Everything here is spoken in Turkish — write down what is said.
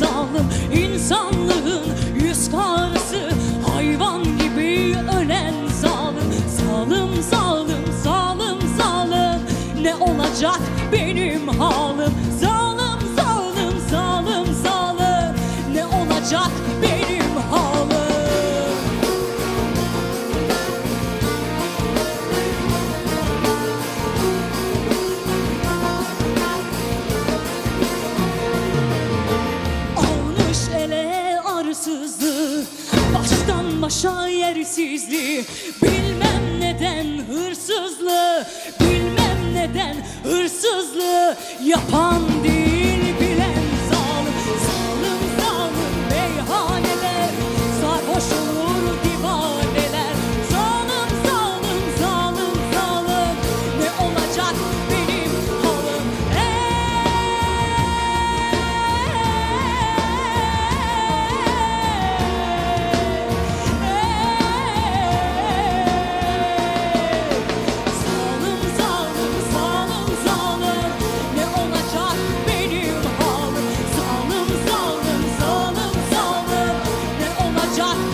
zalim İnsanlığın yüz karısı Hayvan gibi ölen zalim Zalim zalim zalim zalim. Ne olacak benim halim? Zalim Baştan başa yersizliği Bilmem neden hırsızlığı Bilmem neden hırsızlığı Yapan shot.